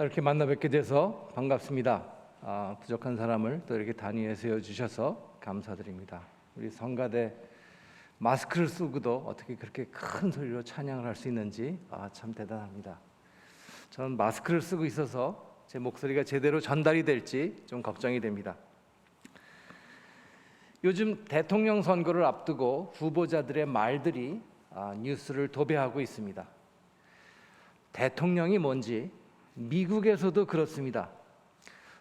이렇게 만나 뵙게 돼서 반갑습니다. 아, 부족한 사람을 또 이렇게 단위에 세워 주셔서 감사드립니다. 우리 성가대 마스크를 쓰고도 어떻게 그렇게 큰 소리로 찬양을 할 수 있는지 아, 참 대단합니다. 저는 마스크를 쓰고 있어서 제 목소리가 제대로 전달이 될지 좀 걱정이 됩니다. 요즘 대통령 선거를 앞두고 후보자들의 말들이 아, 뉴스를 도배하고 있습니다. 대통령이 뭔지 미국에서도 그렇습니다.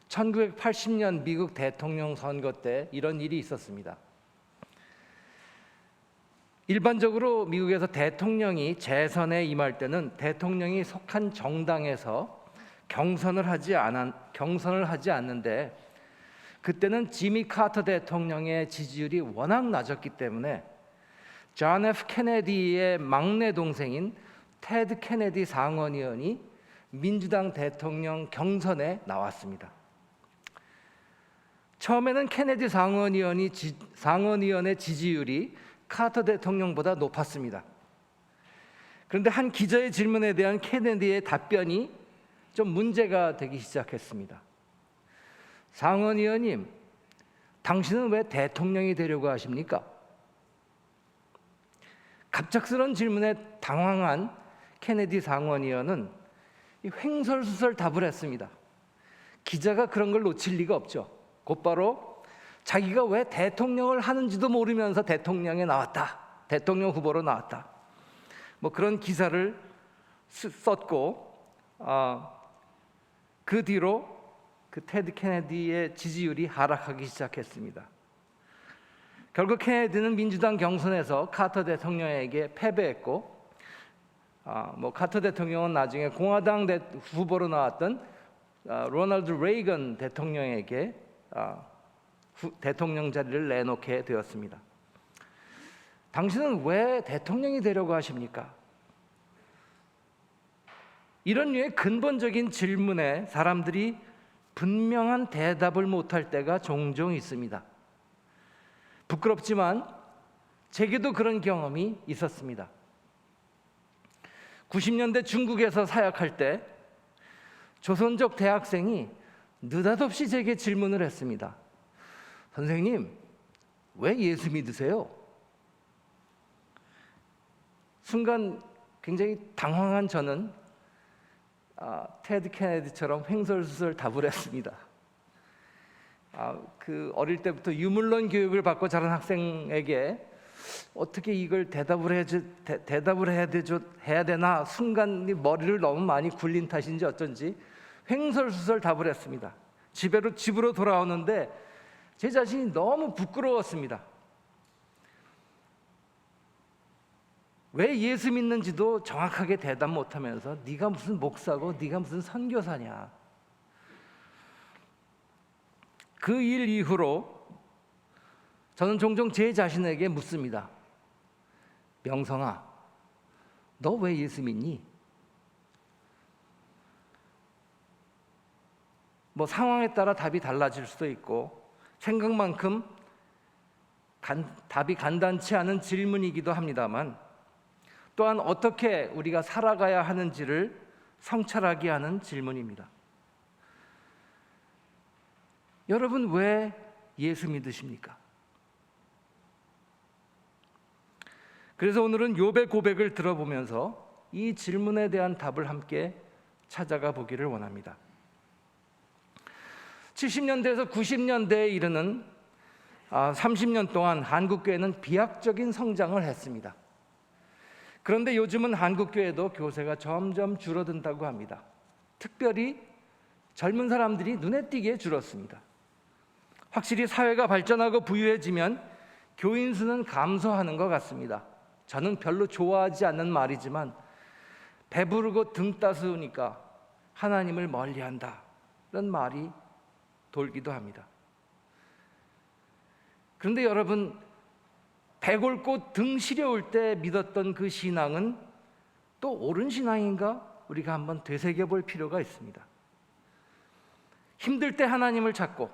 1980년 미국 대통령 선거 때 이런 일이 있었습니다. 일반적으로 미국에서 대통령이 재선에 임할 때는 대통령이 속한 정당에서 경선을 하지 않 경선을 하지 않는데 그때는 지미 카터 대통령의 지지율이 워낙 낮았기 때문에 존 F 케네디의 막내 동생인 테드 케네디 상원의원이 민주당 대통령 경선에 나왔습니다. 처음에는 케네디 상원의원이 지, 상원의원의 지지율이 카터 대통령보다 높았습니다. 그런데 한 기자의 질문에 대한 케네디의 답변이 좀 문제가 되기 시작했습니다. 상원의원님, 당신은 왜 대통령이 되려고 하십니까? 갑작스런 질문에 당황한 케네디 상원의원은 횡설수설 답을 했습니다. 기자가 그런 걸 놓칠 리가 없죠. 곧바로 자기가 왜 대통령을 하는지도 모르면서 대통령에 나왔다. 대통령 후보로 나왔다. 뭐 그런 기사를 썼고 어, 그 뒤로 그 테드 케네디의 지지율이 하락하기 시작했습니다. 결국 케네디는 민주당 경선에서 카터 대통령에게 패배했고, 아, 뭐 카터 대통령은 나중에 공화당 대, 후보로 나왔던 아, 로널드 레이건 대통령에게 아, 후, 대통령 자리를 내놓게 되었습니다. 당신은 왜 대통령이 되려고 하십니까? 이런 류의 근본적인 질문에 사람들이 분명한 대답을 못할 때가 종종 있습니다. 부끄럽지만 제게도 그런 경험이 있었습니다. 90년대 중국에서 사역할 때 조선족 대학생이 느닷없이 제게 질문을 했습니다. 선생님, 왜 예수 믿으세요? 순간 굉장히 당황한 저는 아, 테드 케네디처럼 횡설수설 답을 했습니다. 아, 그 어릴 때부터 유물론 교육을 받고 자란 학생에게 어떻게 이걸 대답을 해 대, 대답을 해야 되죠 해야 되나 순간 머리를 너무 많이 굴린 탓인지 어쩐지 횡설수설 답을 했습니다. 집으로 집으로 돌아오는데 제 자신이 너무 부끄러웠습니다. 왜 예수 믿는지도 정확하게 대답 못하면서 네가 무슨 목사고 네가 무슨 선교사냐. 그 일 이후로 저는 종종 제 자신에게 묻습니다. 명성아, 너 왜 예수 믿니? 뭐 상황에 따라 답이 달라질 수도 있고 생각만큼 간, 답이 간단치 않은 질문이기도 합니다만 또한 어떻게 우리가 살아가야 하는지를 성찰하게 하는 질문입니다. 여러분 왜 예수 믿으십니까? 그래서 오늘은 욥의 고백을 들어보면서 이 질문에 대한 답을 함께 찾아가 보기를 원합니다. 70년대에서 90년대에 이르는 30년 동안 한국교회는 비약적인 성장을 했습니다. 그런데 요즘은 한국교회도 교세가 점점 줄어든다고 합니다. 특별히 젊은 사람들이 눈에 띄게 줄었습니다. 확실히 사회가 발전하고 부유해지면 교인 수는 감소하는 것 같습니다. 저는 별로 좋아하지 않는 말이지만 배부르고 등 따스우니까 하나님을 멀리한다. 이런 말이 돌기도 합니다. 그런데 여러분 배골고 등 시려울 때 믿었던 그 신앙은 또 옳은 신앙인가? 우리가 한번 되새겨 볼 필요가 있습니다. 힘들 때 하나님을 찾고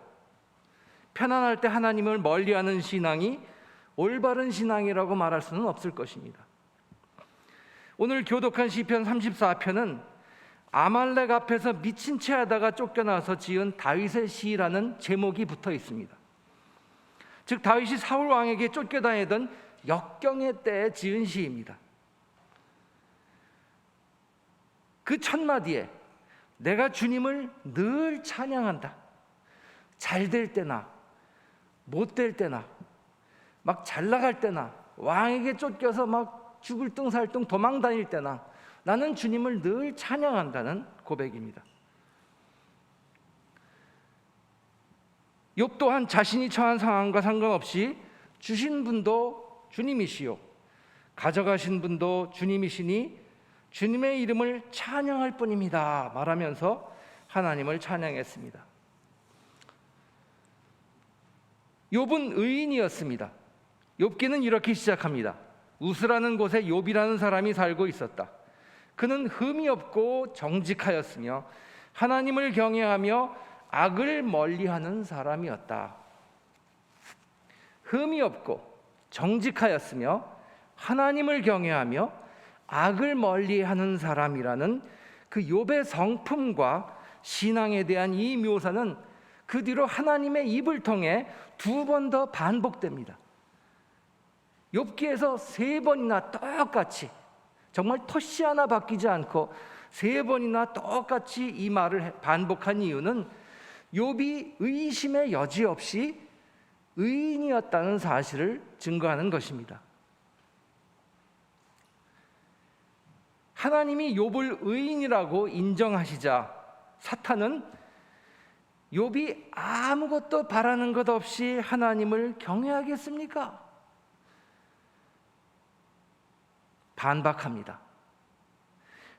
편안할 때 하나님을 멀리하는 신앙이 올바른 신앙이라고 말할 수는 없을 것입니다. 오늘 교독한 시편 34편은 아말렉 앞에서 미친 채 하다가 쫓겨나서 지은 다윗의 시라는 제목이 붙어 있습니다. 즉 다윗이 사울 왕에게 쫓겨다니던 역경의 때에 지은 시입니다. 그 첫 마디에 내가 주님을 늘 찬양한다. 잘 될 때나 못 될 때나 막 잘 나갈 때나 왕에게 쫓겨서 막 죽을 뚱살뚱 도망 다닐 때나 나는 주님을 늘 찬양한다는 고백입니다. 욥 또한 자신이 처한 상황과 상관없이 주신 분도 주님이시요 가져가신 분도 주님이시니 주님의 이름을 찬양할 뿐입니다. 말하면서 하나님을 찬양했습니다. 욥은 의인이었습니다. 욥기는 이렇게 시작합니다. 우스라는 곳에 욥이라는 사람이 살고 있었다. 그는 흠이 없고 정직하였으며 하나님을 경외하며 악을 멀리하는 사람이었다. 흠이 없고 정직하였으며 하나님을 경외하며 악을 멀리하는 사람이라는 그 욥의 성품과 신앙에 대한 이 묘사는 그 뒤로 하나님의 입을 통해 두 번 더 반복됩니다. 욥기에서 세 번이나 똑같이 정말 토시 하나 바뀌지 않고 세 번이나 똑같이 이 말을 반복한 이유는 욥이 의심의 여지 없이 의인이었다는 사실을 증거하는 것입니다. 하나님이 욥을 의인이라고 인정하시자 사탄은 욥이 아무것도 바라는 것 없이 하나님을 경외하겠습니까? 반박합니다.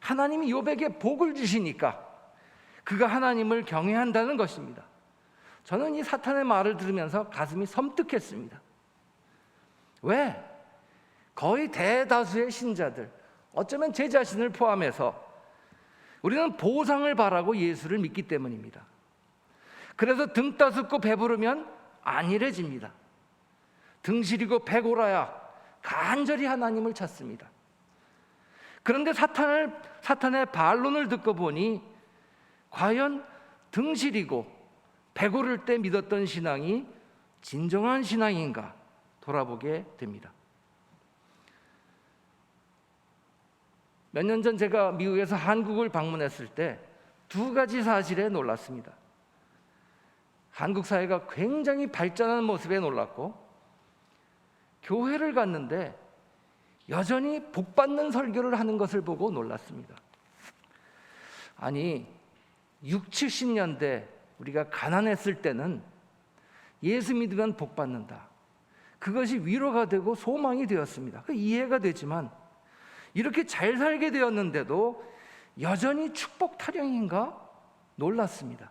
하나님이 욥에게 복을 주시니까 그가 하나님을 경외한다는 것입니다. 저는 이 사탄의 말을 들으면서 가슴이 섬뜩했습니다. 왜? 거의 대다수의 신자들, 어쩌면 제 자신을 포함해서 우리는 보상을 바라고 예수를 믿기 때문입니다. 그래서 등 따숩고 배부르면 안일해집니다. 등 시리고 배고라야 간절히 하나님을 찾습니다. 그런데 사탄을 사탄의 반론을 듣고 보니 과연 등 시리고 배고를 때 믿었던 신앙이 진정한 신앙인가 돌아보게 됩니다. 몇 년 전 제가 미국에서 한국을 방문했을 때 두 가지 사실에 놀랐습니다. 한국 사회가 굉장히 발전하는 모습에 놀랐고 교회를 갔는데 여전히 복 받는 설교를 하는 것을 보고 놀랐습니다. 아니 6, 70년대 우리가 가난했을 때는 예수 믿으면 복 받는다. 그것이 위로가 되고 소망이 되었습니다. 그 이해가 되지만 이렇게 잘 살게 되었는데도 여전히 축복 타령인가 놀랐습니다.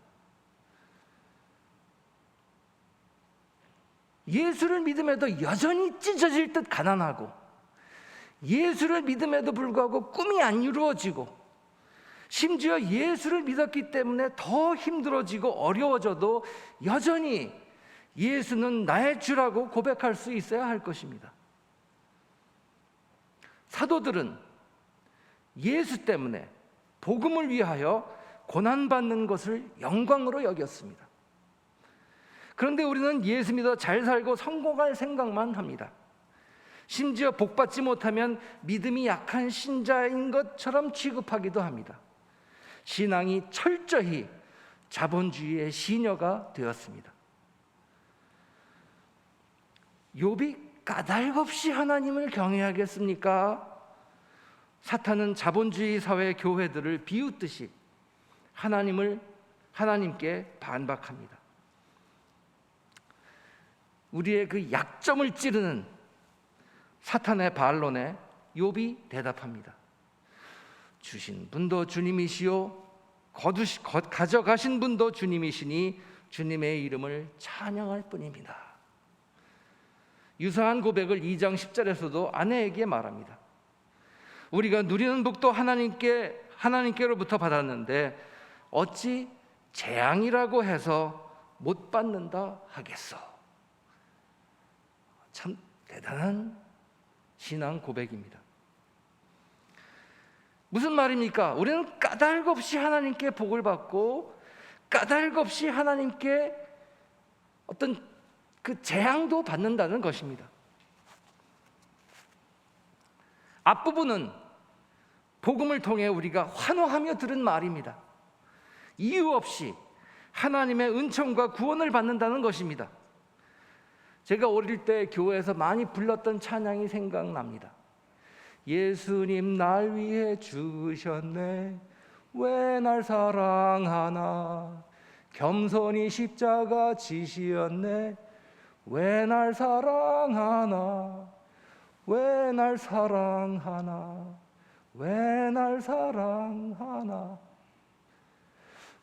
예수를 믿음에도 여전히 찢어질 듯 가난하고 예수를 믿음에도 불구하고 꿈이 안 이루어지고 심지어 예수를 믿었기 때문에 더 힘들어지고 어려워져도 여전히 예수는 나의 주라고 고백할 수 있어야 할 것입니다. 사도들은 예수 때문에 복음을 위하여 고난받는 것을 영광으로 여겼습니다. 그런데 우리는 예수 믿어 잘 살고 성공할 생각만 합니다. 심지어 복받지 못하면 믿음이 약한 신자인 것처럼 취급하기도 합니다. 신앙이 철저히 자본주의의 시녀가 되었습니다. 욥이 까닭없이 하나님을 경외하겠습니까? 사탄은 자본주의 사회 교회들을 비웃듯이 하나님을 하나님께 반박합니다. 우리의 그 약점을 찌르는 사탄의 반론에 욥이 대답합니다. 주신 분도 주님이시요 거두시, 거, 가져가신 분도 주님이시니 주님의 이름을 찬양할 뿐입니다. 유사한 고백을 2장 10절에서도 아내에게 말합니다. 우리가 누리는 복도 하나님께 하나님께로부터 받았는데 어찌 재앙이라고 해서 못 받는다 하겠어. 참 대단한 신앙 고백입니다. 무슨 말입니까? 우리는 까닭 없이 하나님께 복을 받고 까닭 없이 하나님께 어떤 그 재앙도 받는다는 것입니다. 앞부분은 복음을 통해 우리가 환호하며 들은 말입니다. 이유 없이 하나님의 은총과 구원을 받는다는 것입니다. 제가 어릴 때 교회에서 많이 불렀던 찬양이 생각납니다. 예수님 날 위해 죽으셨네. 왜 날 사랑하나? 겸손히 십자가 지시었네. 왜 날 사랑하나? 왜 날 사랑하나? 왜 날 사랑하나?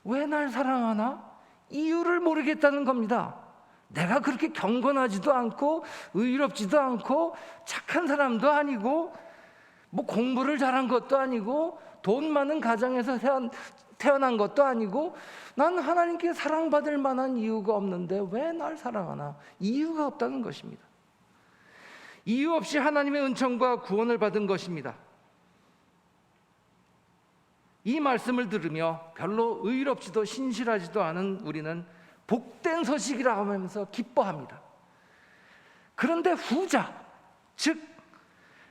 왜 날 사랑하나? 이유를 모르겠다는 겁니다. 내가 그렇게 경건하지도 않고 의롭지도 않고 착한 사람도 아니고 뭐 공부를 잘한 것도 아니고 돈 많은 가정에서 태어난, 것도 아니고 난 하나님께 사랑받을 만한 이유가 없는데 왜 날 사랑하나? 이유가 없다는 것입니다. 이유 없이 하나님의 은총과 구원을 받은 것입니다. 이 말씀을 들으며 별로 의롭지도 신실하지도 않은 우리는 복된 소식이라 하면서 기뻐합니다. 그런데 후자, 즉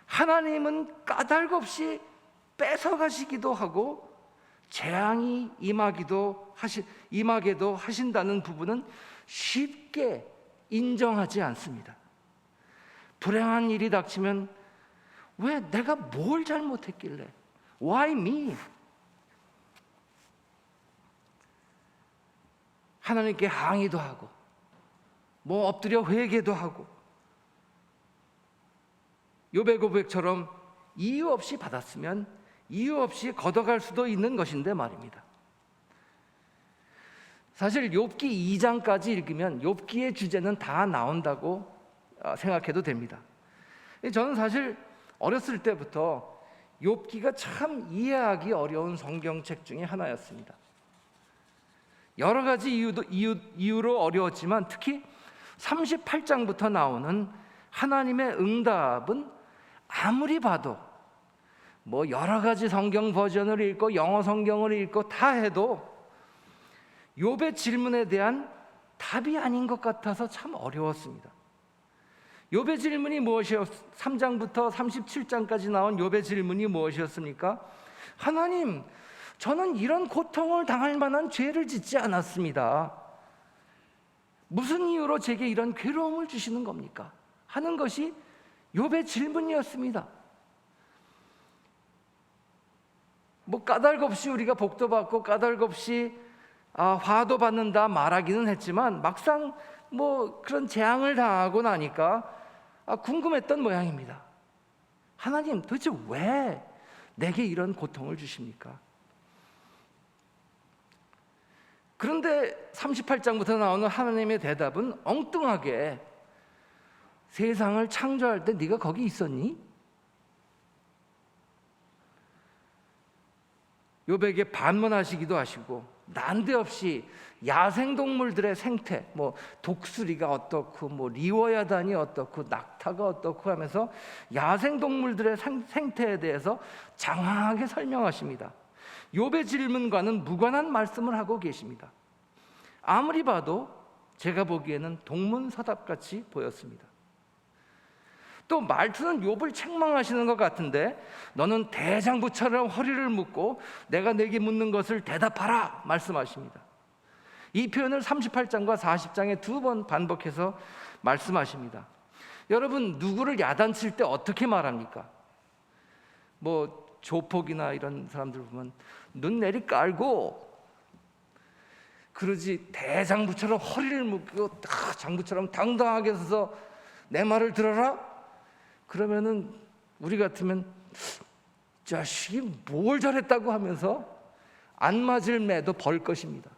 하나님은 까닭 없이 뺏어가시기도 하고 재앙이 임하기도 하시 임하게도 하신다는 부분은 쉽게 인정하지 않습니다. 불행한 일이 닥치면 왜 내가 뭘 잘못했길래? Why me? 하나님께 항의도 하고 뭐 엎드려 회개도 하고 요배 고백처럼 이유 없이 받았으면 이유 없이 걷어갈 수도 있는 것인데 말입니다. 사실 욥기 2장까지 읽으면 욥기의 주제는 다 나온다고 어, 생각해도 됩니다. 저는 사실 어렸을 때부터 욥기가 참 이해하기 어려운 성경책 중에 하나였습니다. 여러 가지 이유도, 이유, 이유로 어려웠지만 특히 38장부터 나오는 하나님의 응답은 아무리 봐도 뭐 여러 가지 성경 버전을 읽고 영어 성경을 읽고 다 해도 욥의 질문에 대한 답이 아닌 것 같아서 참 어려웠습니다. 욥의 질문이 무엇이었 3장부터 37장까지 나온 욥의 질문이 무엇이었습니까? 하나님, 저는 이런 고통을 당할 만한 죄를 짓지 않았습니다. 무슨 이유로 제게 이런 괴로움을 주시는 겁니까? 하는 것이 욥의 질문이었습니다. 뭐 까닭 없이 우리가 복도 받고 까닭 없이 아, 화도 받는다 말하기는 했지만 막상 뭐 그런 재앙을 당하고 나니까 아, 궁금했던 모양입니다. 하나님 도대체 왜 내게 이런 고통을 주십니까? 그런데 38장부터 나오는 하나님의 대답은 엉뚱하게 세상을 창조할 때 네가 거기 있었니? 요백에 반문하시기도 하시고 난데없이 야생 동물들의 생태, 뭐 독수리가 어떻고, 뭐 리워야단이 어떻고, 낙타가 어떻고 하면서 야생 동물들의 생 태에 대해서 장황하게 설명하십니다. 욥의 질문과는 무관한 말씀을 하고 계십니다. 아무리 봐도 제가 보기에는 동문서답 같이 보였습니다. 또 말투는 욥을 책망하시는 것 같은데 너는 대장부처럼 허리를 묶고 내가 내게 묻는 것을 대답하라 말씀하십니다. 이 표현을 38장과 40장에 두 번 반복해서 말씀하십니다. 여러분 누구를 야단칠 때 어떻게 말합니까? 뭐 조폭이나 이런 사람들 보면 눈 내리 깔고 그러지 대장부처럼 허리를 묶고 장부처럼 당당하게 서서 내 말을 들어라 그러면은 우리 같으면 자식이 뭘 잘했다고 하면서 안 맞을 매도 벌 것입니다.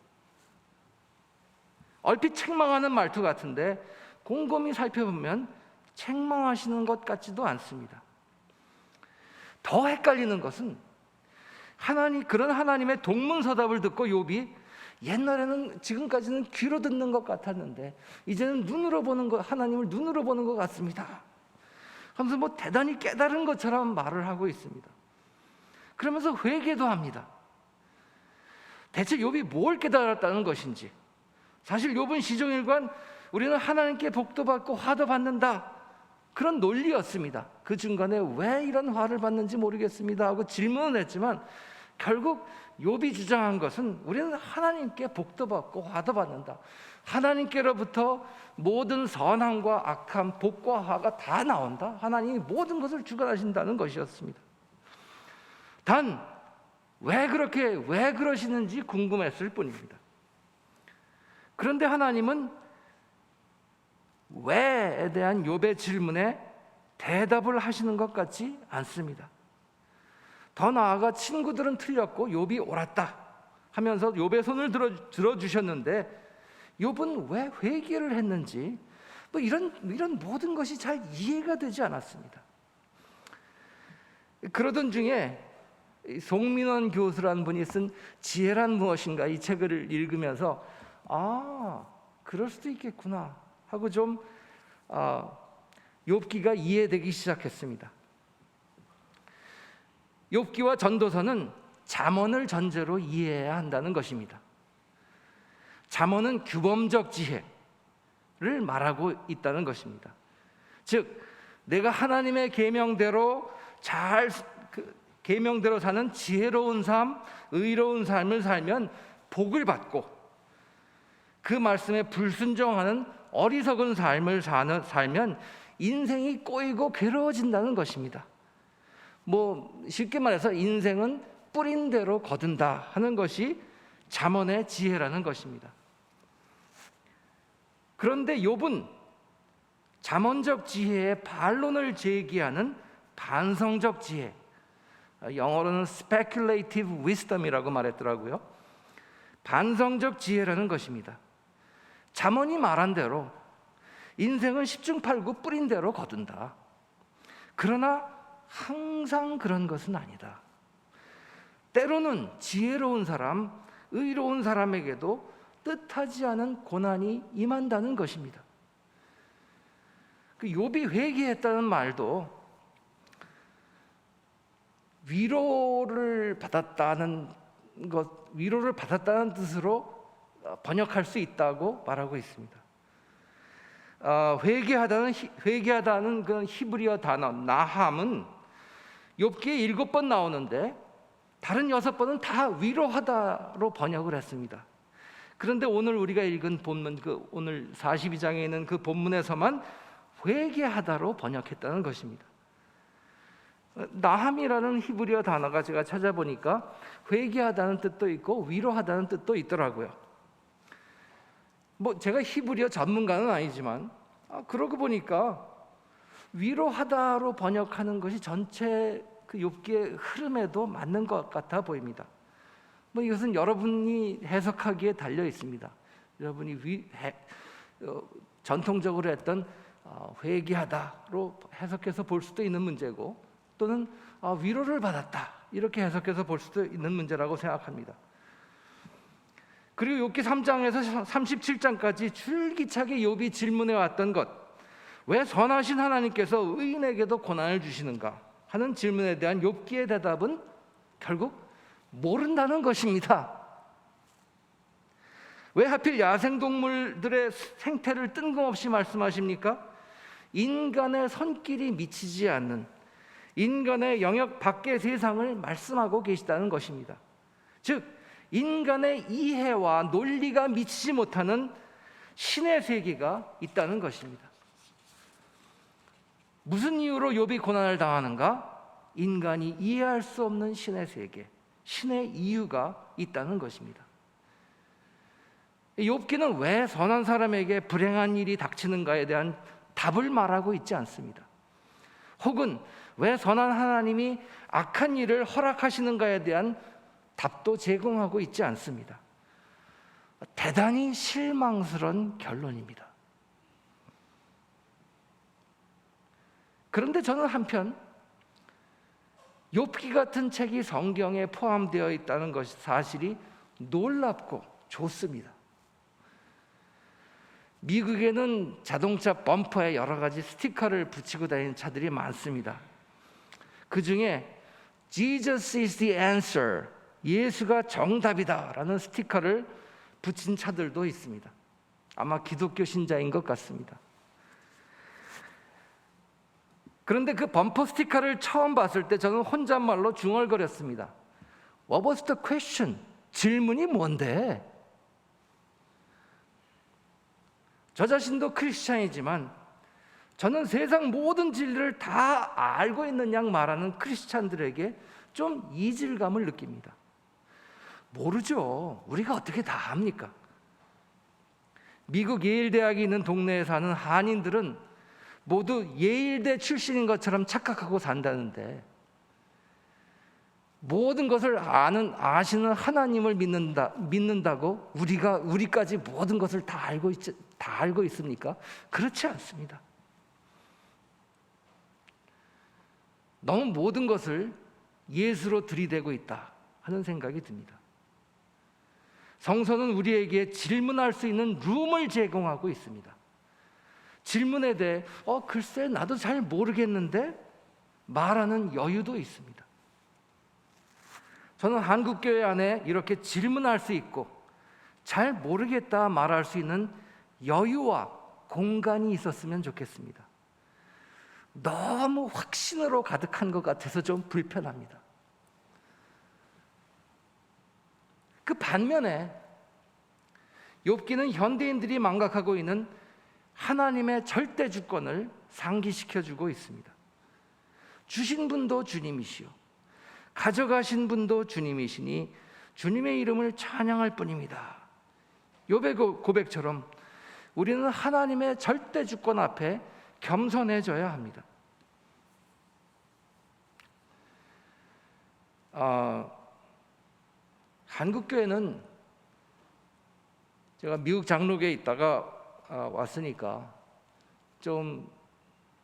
얼핏 책망하는 말투 같은데 곰곰이 살펴보면 책망하시는 것 같지도 않습니다. 더 헷갈리는 것은 하나님 그런 하나님의 동문서답을 듣고 욥이 옛날에는 지금까지는 귀로 듣는 것 같았는데 이제는 눈으로 보는 것 하나님을 눈으로 보는 것 같습니다. 하면서 뭐 대단히 깨달은 것처럼 말을 하고 있습니다. 그러면서 회개도 합니다. 대체 욥이 뭘 깨달았다는 것인지. 사실 욥은 시종일관 우리는 하나님께 복도 받고 화도 받는다. 그런 논리였습니다. 그 중간에 왜 이런 화를 받는지 모르겠습니다 하고 질문을 했지만 결국 욥이 주장한 것은 우리는 하나님께 복도 받고 화도 받는다. 하나님께로부터 모든 선함과 악함, 복과 화가 다 나온다. 하나님이 모든 것을 주관하신다는 것이었습니다. 단 왜 그렇게 왜 그러시는지 궁금했을 뿐입니다. 그런데 하나님은 왜에 대한 욥의 질문에 대답을 하시는 것 같지 않습니다. 더 나아가 친구들은 틀렸고 욥이 옳았다 하면서 욥의 손을 들어 주셨는데 욥은 왜 회개를 했는지 뭐 이런 이런 모든 것이 잘 이해가 되지 않았습니다. 그러던 중에 이 송민원 교수라는 분이 쓴 지혜란 무엇인가 이 책을 읽으면서 아 그럴 수도 있겠구나 하고 좀 아, 욥기가 이해되기 시작했습니다. 욥기와 전도서는 잠언을 전제로 이해해야 한다는 것입니다. 잠언은 규범적 지혜를 말하고 있다는 것입니다. 즉 내가 하나님의 계명대로 잘 그, 계명대로 사는 지혜로운 삶, 의로운 삶을 살면 복을 받고 그 말씀에 불순종하는 어리석은 삶을 사는, 살면 인생이 꼬이고 괴로워진다는 것입니다. 뭐 쉽게 말해서 인생은 뿌린 대로 거둔다 하는 것이 잠언의 지혜라는 것입니다. 그런데 욥은 잠언적 지혜의 반론을 제기하는 반성적 지혜, 영어로는 speculative wisdom이라고 말했더라고요. 반성적 지혜라는 것입니다. 잠언이 말한 대로 인생은 십중팔구 뿌린 대로 거둔다. 그러나 항상 그런 것은 아니다. 때로는 지혜로운 사람, 의로운 사람에게도 뜻하지 않은 고난이 임한다는 것입니다. 그 욥이 회개했다는 말도 위로를 받았다는 것, 위로를 받았다는 뜻으로 번역할 수 있다고 말하고 있습니다. 어, 회개하다는 회개하다는 그 히브리어 단어 나함은 욥기에 일곱 번 나오는데 다른 여섯 번은 다 위로하다로 번역을 했습니다. 그런데 오늘 우리가 읽은 본문 그 오늘 42장에 있는 그 본문에서만 회개하다로 번역했다는 것입니다. 나함이라는 히브리어 단어가 제가 찾아보니까 회개하다는 뜻도 있고 위로하다는 뜻도 있더라고요. 뭐 제가 히브리어 전문가는 아니지만 아, 그러고 보니까 위로하다로 번역하는 것이 전체 그 욥기의 흐름에도 맞는 것 같아 보입니다. 뭐 이것은 여러분이 해석하기에 달려 있습니다. 여러분이 위, 해, 어, 전통적으로 했던 어, 회개하다로 해석해서 볼 수도 있는 문제고 또는 어, 위로를 받았다 이렇게 해석해서 볼 수도 있는 문제라고 생각합니다. 그리고 욥기 3장에서 37장까지 줄기차게 욥이 질문해 왔던 것. 왜 선하신 하나님께서 의인에게도 고난을 주시는가 하는 질문에 대한 욥기의 대답은 결국 모른다는 것입니다. 왜 하필 야생 동물들의 생태를 뜬금없이 말씀하십니까? 인간의 손길이 미치지 않는 인간의 영역 밖의 세상을 말씀하고 계시다는 것입니다. 즉 인간의 이해와 논리가 미치지 못하는 신의 세계가 있다는 것입니다. 무슨 이유로 욥이 고난을 당하는가? 인간이 이해할 수 없는 신의 세계, 신의 이유가 있다는 것입니다. 욥기는 왜 선한 사람에게 불행한 일이 닥치는가에 대한 답을 말하고 있지 않습니다. 혹은 왜 선한 하나님이 악한 일을 허락하시는가에 대한 답도 제공하고 있지 않습니다. 대단히 실망스러운 결론입니다. 그런데 저는 한편 욥기 같은 책이 성경에 포함되어 있다는 것이 사실이 놀랍고 좋습니다. 미국에는 자동차 범퍼에 여러 가지 스티커를 붙이고 다니는 차들이 많습니다. 그 중에 Jesus is the answer. 예수가 정답이다라는 스티커를 붙인 차들도 있습니다. 아마 기독교 신자인 것 같습니다. 그런데 그 범퍼 스티커를 처음 봤을 때 저는 혼잣말로 중얼거렸습니다. What was the question? 질문이 뭔데? 저 자신도 크리스찬이지만 저는 세상 모든 진리를 다 알고 있는 양 말하는 크리스찬들에게 좀 이질감을 느낍니다. 모르죠. 우리가 어떻게 다 압니까? 미국 예일 대학이 있는 동네에 사는 한인들은 모두 예일대 출신인 것처럼 착각하고 산다는데 모든 것을 아는 아시는 하나님을 믿는다 믿는다고 우리가 우리까지 모든 것을 다 알고 있, 다 알고 있습니까? 그렇지 않습니다. 너무 모든 것을 예수로 들이대고 있다 하는 생각이 듭니다. 성서는 우리에게 질문할 수 있는 룸을 제공하고 있습니다. 질문에 대해 어 글쎄 나도 잘 모르겠는데 말하는 여유도 있습니다. 저는 한국 교회 안에 이렇게 질문할 수 있고 잘 모르겠다 말할 수 있는 여유와 공간이 있었으면 좋겠습니다. 너무 확신으로 가득한 것 같아서 좀 불편합니다. 그 반면에 욥기는 현대인들이 망각하고 있는 하나님의 절대 주권을 상기시켜 주고 있습니다. 주신 분도 주님이시요 가져가신 분도 주님이시니 주님의 이름을 찬양할 뿐입니다. 욥의 고백처럼 우리는 하나님의 절대 주권 앞에 겸손해져야 합니다. 어, 한국 교회는 제가 미국 장로교에 있다가 어, 왔으니까 좀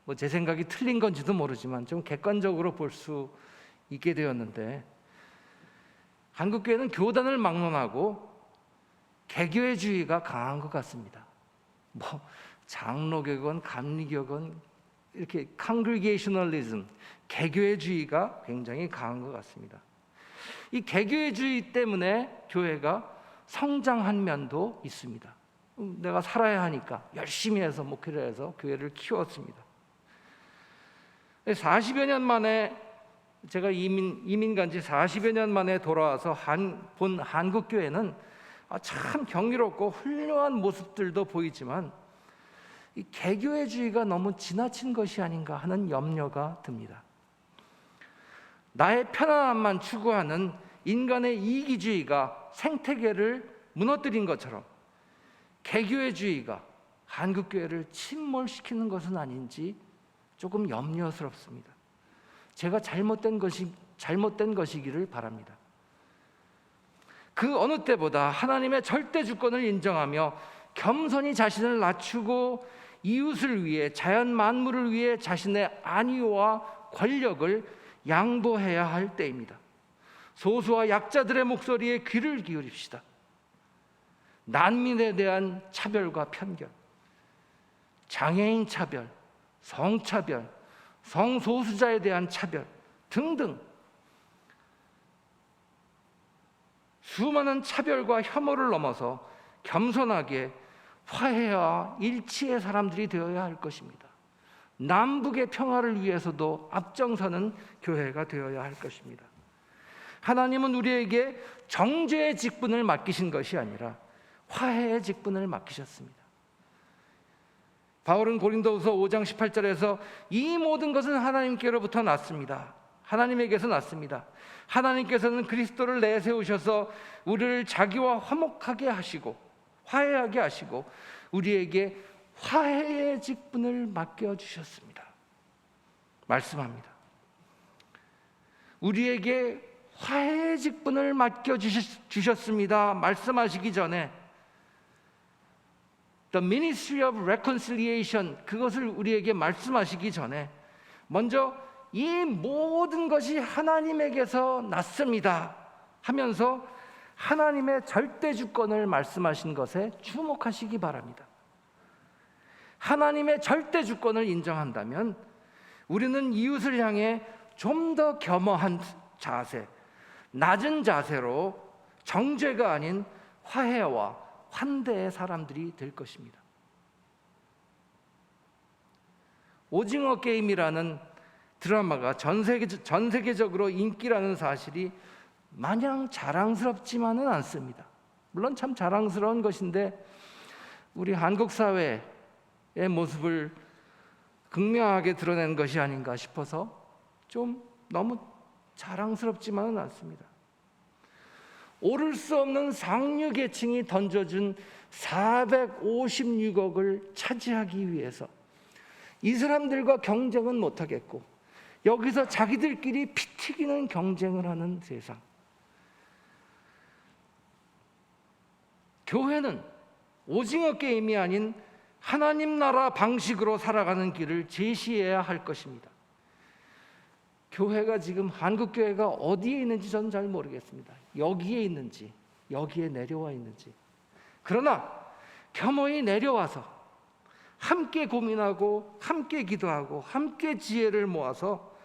뭐 제 생각이 틀린 건지도 모르지만 좀 객관적으로 볼 수 있게 되었는데 한국 교회는 교단을 막론하고 개교회주의가 강한 것 같습니다. 뭐 장로교건 감리교건 이렇게 congregationalism 개교회주의가 굉장히 강한 것 같습니다. 이 개교회주의 때문에 교회가 성장한 면도 있습니다. 음, 내가 살아야 하니까 열심히 해서 목회를 해서 교회를 키웠습니다. 40여 년 만에 제가 이민 이민 간지 40여 년 만에 돌아와서 한, 본 한국 교회는 아, 참 경이롭고 훌륭한 모습들도 보이지만 이 개교회주의가 너무 지나친 것이 아닌가 하는 염려가 듭니다. 나의 편안함만 추구하는 인간의 이기주의가 생태계를 무너뜨린 것처럼 개교회주의가 한국 교회를 침몰시키는 것은 아닌지 조금 염려스럽습니다. 제가 잘못된 것이 잘못된 것이기를 바랍니다. 그 어느 때보다 하나님의 절대 주권을 인정하며 겸손히 자신을 낮추고 이웃을 위해 자연 만물을 위해 자신의 안위와 권력을 양보해야 할 때입니다. 소수와 약자들의 목소리에 귀를 기울입시다. 난민에 대한 차별과 편견, 장애인 차별, 성차별, 성소수자에 대한 차별 등등 수많은 차별과 혐오를 넘어서 겸손하게 화해와 일치의 사람들이 되어야 할 것입니다. 남북의 평화를 위해서도 앞장서는 교회가 되어야 할 것입니다. 하나님은 우리에게 정죄의 직분을 맡기신 것이 아니라 화해의 직분을 맡기셨습니다. 바울은 고린도후서 5장 18절에서 이 모든 것은 하나님께로부터 났습니다. 하나님에게서 났습니다. 하나님께서는 그리스도를 내세우셔서 우리를 자기와 화목하게 하시고 화해하게 하시고 우리에게 화해의 직분을 맡겨 주셨습니다. 말씀합니다. 우리에게 화해의 직분을 맡겨 주셨습니다. 말씀하시기 전에 The Ministry of Reconciliation 그것을 우리에게 말씀하시기 전에 먼저 이 모든 것이 하나님에게서 났습니다 하면서 하나님의 절대 주권을 말씀하신 것에 주목하시기 바랍니다. 하나님의 절대 주권을 인정한다면 우리는 이웃을 향해 좀 더 겸허한 자세, 낮은 자세로 정죄가 아닌 화해와 환대의 사람들이 될 것입니다. 오징어 게임이라는 드라마가 전 세계 전 세계적으로 인기라는 사실이 마냥 자랑스럽지만은 않습니다. 물론 참 자랑스러운 것인데 우리 한국 사회의 모습을 극명하게 드러낸 것이 아닌가 싶어서 좀 너무 자랑스럽지만은 않습니다. 오를 수 없는 상류 계층이 던져준 456억을 차지하기 위해서 이 사람들과 경쟁은 못하겠고 여기서 자기들끼리 피 튀기는 경쟁을 하는 세상. 교회는 오징어 게임이 아닌 하나님 나라 방식으로 살아가는 길을 제시해야 할 것입니다. 교회가 지금 한국 교회가 어디에 있는지 저는 잘 모르겠습니다. 여기에 있는지 여기에 내려와 있는지. 그러나 겸허히 내려와서 함께 고민하고 함께 기도하고 함께 지혜를 모아서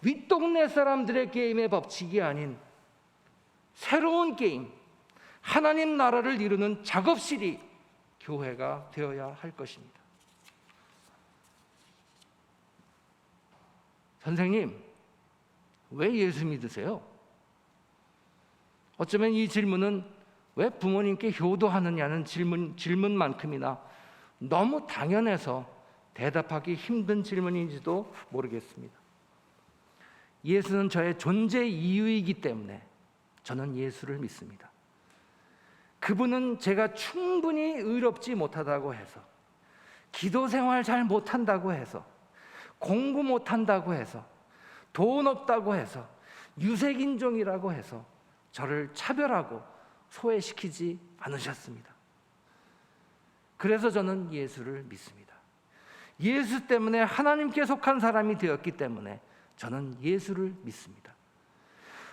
윗동네 사람들의 게임의 법칙이 아닌 새로운 게임, 하나님 나라를 이루는 작업실이 교회가 되어야 할 것입니다. 선생님, 왜 예수 믿으세요? 어쩌면 이 질문은 왜 부모님께 효도하느냐는 질문, 질문만큼이나 너무 당연해서 대답하기 힘든 질문인지도 모르겠습니다. 예수는 저의 존재 이유이기 때문에 저는 예수를 믿습니다. 그분은 제가 충분히 의롭지 못하다고 해서 기도 생활 잘 못한다고 해서 공부 못한다고 해서 돈 없다고 해서 유색인종이라고 해서 저를 차별하고 소외시키지 않으셨습니다. 그래서 저는 예수를 믿습니다. 예수 때문에 하나님께 속한 사람이 되었기 때문에 저는 예수를 믿습니다.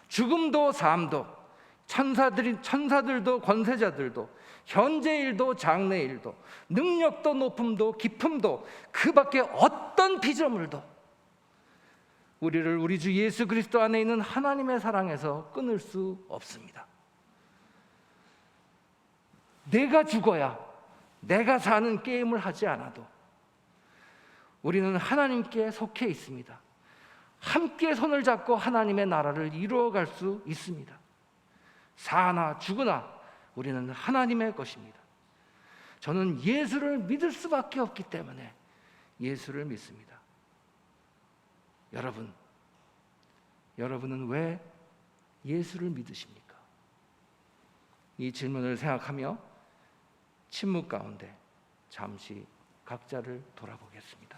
죽음도 삶도 천사들이 천사들도 권세자들도 현재 일도 장래 일도 능력도 높음도 기품도 그밖에 어떤 피조물도 우리를 우리 주 예수 그리스도 안에 있는 하나님의 사랑에서 끊을 수 없습니다. 내가 죽어야 내가 사는 게임을 하지 않아도 우리는 하나님께 속해 있습니다. 함께 손을 잡고 하나님의 나라를 이루어갈 수 있습니다. 사나 죽으나 우리는 하나님의 것입니다. 저는 예수를 믿을 수밖에 없기 때문에 예수를 믿습니다. 여러분, 여러분은 왜 예수를 믿으십니까? 이 질문을 생각하며 침묵 가운데 잠시 각자를 돌아보겠습니다.